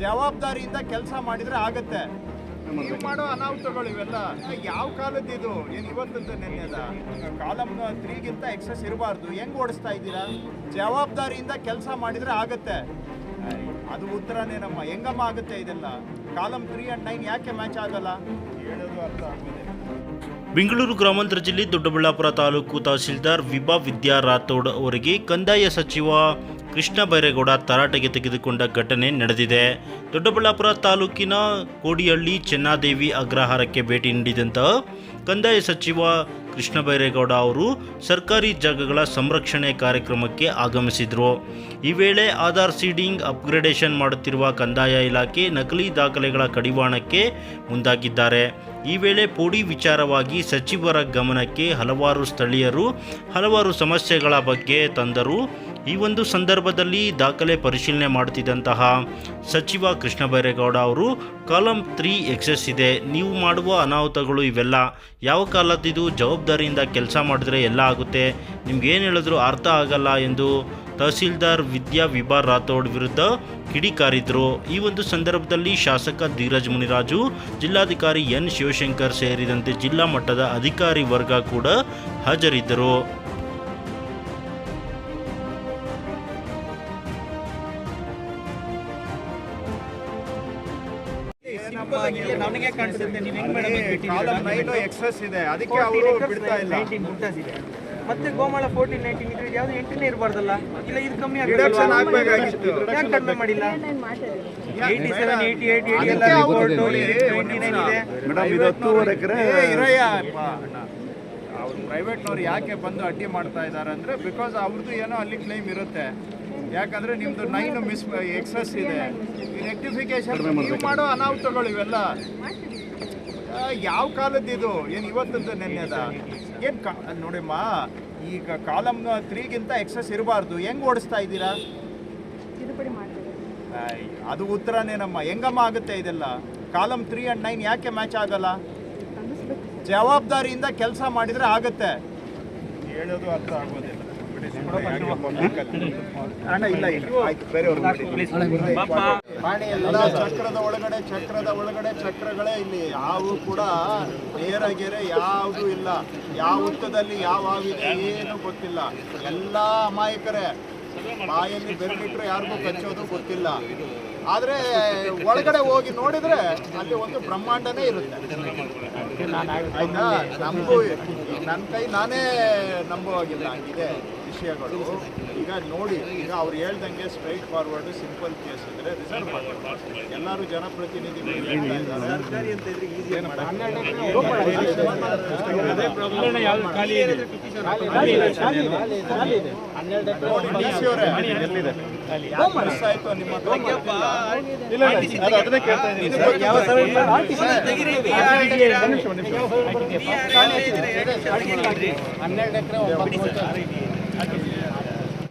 ಜವಾಬ್ದಾರಿಯಿಂದ ಕೆಲಸ ಮಾಡಿದ್ರೆ ಆಗತ್ತೆ. ನೀವು ಮಾಡೋ ಅನಾಹುತಗಳು ಇವೆಲ್ಲ, ಯಾವ ಕಾಲದ್ದು ಇದು? ಏನು ಇವತ್ತಂತ ನೆನ್ನೆದ ಕಾಲಮ್ ತ್ರೀಗಿಂತ ಎಕ್ಸಸ್ ಇರಬಾರ್ದು. ಹೆಂಗ್ ಓಡಿಸ್ತಾ ಇದ್ದೀರಾ? ಜವಾಬ್ದಾರಿಯಿಂದ ಕೆಲಸ ಮಾಡಿದ್ರೆ ಆಗತ್ತೆ. ಅದು ಉತ್ತರನೇ ನಮ್ಮ ಹೆಂಗಮ್ಮ ಆಗುತ್ತೆ ಇದೆಲ್ಲ. ಕಾಲಮ್ ತ್ರೀ ಅಂಡ್ ನೈನ್ ಯಾಕೆ ಮ್ಯಾಚ್ ಆಗಲ್ಲ? ಬೆಂಗಳೂರು ಗ್ರಾಮಾಂತರ ಜಿಲ್ಲೆ ದೊಡ್ಡಬಳ್ಳಾಪುರ ತಾಲೂಕು ತಹಸೀಲ್ದಾರ್ ವಿಭಾ ವಿದ್ಯಾ ರಾಥೋಡ್ ಅವರಿಗೆ ಕಂದಾಯ ಸಚಿವ ಕೃಷ್ಣ ಬೈರೇಗೌಡ ತರಾಟೆಗೆ ತೆಗೆದುಕೊಂಡ ಘಟನೆ ನಡೆದಿದೆ. ದೊಡ್ಡಬಳ್ಳಾಪುರ ತಾಲೂಕಿನ ಕೋಡಿಹಳ್ಳಿ ಚೆನ್ನಾದೇವಿ ಅಗ್ರಹಾರಕ್ಕೆ ಭೇಟಿ ನೀಡಿದಂತಹ ಕಂದಾಯ ಸಚಿವ ಕೃಷ್ಣ ಬೈರೇಗೌಡ ಅವರು ಸರ್ಕಾರಿ ಜಾಗಗಳ ಸಂರಕ್ಷಣೆ ಕಾರ್ಯಕ್ರಮಕ್ಕೆ ಆಗಮಿಸಿದರು. ಈ ವೇಳೆ ಆಧಾರ್ ಸೀಡಿಂಗ್, ಅಪ್ಗ್ರೇಡೇಷನ್ ಮಾಡುತ್ತಿರುವ ಕಂದಾಯ ಇಲಾಖೆ ನಕಲಿ ದಾಖಲೆಗಳ ಕಡಿವಾಣಕ್ಕೆ ಮುಂದಾಗಿದ್ದಾರೆ. ಈ ವೇಳೆ ಪೋಡಿ ವಿಚಾರವಾಗಿ ಸಚಿವರ ಗಮನಕ್ಕೆ ಹಲವಾರು ಸ್ಥಳೀಯರು ಹಲವಾರು ಸಮಸ್ಯೆಗಳ ಬಗ್ಗೆ ತಂದರು. ಈ ಒಂದು ಸಂದರ್ಭದಲ್ಲಿ ದಾಖಲೆ ಪರಿಶೀಲನೆ ಮಾಡುತ್ತಿದ್ದಂತಹ ಸಚಿವ ಕೃಷ್ಣ ಬೈರೇಗೌಡ ಅವರು, ಕಾಲಂ ತ್ರೀ ಎಕ್ಸೆಸ್ ಇದೆ, ನೀವು ಮಾಡುವ ಅನಾಹುತಗಳು ಇವೆಲ್ಲ, ಯಾವ ಕಾಲದಿದು ಜವಾಬ್ದಾರಿಯಿಂದ ಕೆಲಸ ಮಾಡಿದ್ರೆ ಎಲ್ಲ ಆಗುತ್ತೆ, ನಿಮ್ಗೆ ಏನು ಹೇಳಿದ್ರು ಅರ್ಥ ಆಗಲ್ಲ ಎಂದು ತಹಸೀಲ್ದಾರ್ ವಿದ್ಯಾ ವಿಭಾ ರಾಥೋಡ್ ವಿರುದ್ಧ ಕಿಡಿಕಾರಿದ್ರು. ಈ ಒಂದು ಸಂದರ್ಭದಲ್ಲಿ ಶಾಸಕ ಧೀರಜ್ ಮುನಿರಾಜು, ಜಿಲ್ಲಾಧಿಕಾರಿ ಎನ್ ಶಿವಶಂಕರ್ ಸೇರಿದಂತೆ ಜಿಲ್ಲಾ ಮಟ್ಟದ ಅಧಿಕಾರಿ ವರ್ಗ ಕೂಡ ಹಾಜರಿದ್ದರು. ಎಕ್ಸಸ್ ಇದೆ ಅದಕ್ಕೆ ಅವರು ಬಿಡ್ತಾ ಇಲ್ಲ. ಮತ್ತೆ ಗೋಮಾಳ ಫೋರ್ಟೀನ್ ನೈನ್ಟೀನ್ ಇದ್ರೆ ಯಾವ್ದು ಎಂಟನೇ ಇರಬಾರ್ದಲ್ಲ? ಇಲ್ಲ ಇದು ಕಮ್ಮಿ ರಿಡಕ್ಷನ್ ಆಗ್ಬೇಕಾಗಿತ್ತು ಯಾಕೆ ಕಡಿಮೆ ಮಾಡಿಲ್ಲ? Eighty seven eighty eight eighty ಎಲ್ಲ ಅದಕ್ಕೆ ಅವ್ರು ರಿಪೋರ್ಟ್ ಟ್ವೆಂಟಿ ನೈನ್ ಇದೆ. ಮೇಡಮ್ ಇದು ಹತ್ತೂವರೆ ಎಕರೆ ಇರಯ್ಯ ಅವ್ರು ಪ್ರೈವೇಟ್ನವ್ರು ಯಾಕೆ ಬಂದು ಅಡ್ಡಿ ಮಾಡ್ತಾ ಇದ್ದಾರೆ ಅಂದ್ರೆ ಬಿಕಾಸ್ ಅವ್ರದ್ದು ಏನೋ ಅಲ್ಲಿ ಕ್ಲೈಮ್ ಇರುತ್ತೆ. ಯಾಕಂದ್ರೆ ನಿಮ್ದು ನೈನ್ ಮಿಸ್ ಎಕ್ಸಸ್ ಇದೆ. ರೆಕ್ಟಿಫಿಕೇಶನ್ ನೀವು ಮಾಡೋ ಅನಾಹುತಗಳು ಇವೆಲ್ಲ ಯಾವ ಕಾಲದ್ದು ಇದು? ಏನು ಇವತ್ತಂತ ನೆನ್ನೆದ ಏನು ಕಾ ನೋಡಿಮ್ಮ ಈಗ ಕಾಲಮ್ ತ್ರೀಗಿಂತ ಎಕ್ಸಸ್ ಇರಬಾರ್ದು. ಹೆಂಗ್ ಓಡಿಸ್ತಾ ಇದ್ದೀರಾ? ಅದು ಉತ್ತರನೇನಮ್ಮ ಹೆಂಗಮ್ಮ ಆಗುತ್ತೆ ಇದೆಲ್ಲ? ಕಾಲಮ್ ತ್ರೀ ಅಂಡ್ ನೈನ್ ಯಾಕೆ ಮ್ಯಾಚ್ ಆಗಲ್ಲ? ಜವಾಬ್ದಾರಿಯಿಂದ ಕೆಲಸ ಮಾಡಿದ್ರೆ ಆಗುತ್ತೆ. ಹೇಳೋದು ಅರ್ಥ ಆಗೋದಿಲ್ಲ. ಎಲ್ಲ ಚಕ್ರದ ಒಳಗಡೆ ಚಕ್ರದ ಒಳಗಡೆ ಚಕ್ರಗಳೇ ಇಲ್ಲಿ. ಯಾವು ಕೂಡ ನೇರ ಗೆರೆ ಯಾವುದು ಇಲ್ಲ. ಯಾವ ಹುತ್ತದಲ್ಲಿ ಯಾವ ಹಾವಿದೆ ಏನು ಗೊತ್ತಿಲ್ಲ. ಎಲ್ಲ ಅಮಾಯಕರೇ. ಬಾಯಲ್ಲಿ ಬೆರಳಿಟ್ರೆ ಯಾರಿಗೂ ಕಚ್ಚೋದು ಗೊತ್ತಿಲ್ಲ. ಆದ್ರೆ ಒಳಗಡೆ ಹೋಗಿ ನೋಡಿದ್ರೆ ಅಲ್ಲಿ ಒಂದು ಬ್ರಹ್ಮಾಂಡನೇ ಇರುತ್ತೆ. ಆಯ್ತಾ? ನಮಗೂ ನನ್ನ ಕೈ ನಾನೇ ನಂಬುವಾಗಿಲ್ಲ. ಇದೆ ವಿಷಯಗಳು ಈಗ ನೋಡಿ ಈಗ ಅವ್ರು ಹೇಳ್ದಂಗೆ ಸ್ಟ್ರೈಟ್ ಫಾರ್ವರ್ಡ್ ಸಿಂಪಲ್ ಕೇಸ್ ಇದ್ರೆ ರಿಸರ್ವ್ ಮಾಡ್ತಾರೆ ಎಲ್ಲರೂ ಜನಪ್ರತಿನಿಧಿಗಳು ಹೇಳ್ತಾ ಇದ್ದಾರೆ. ಹನ್ನೆರಡು ಎಕರೆ.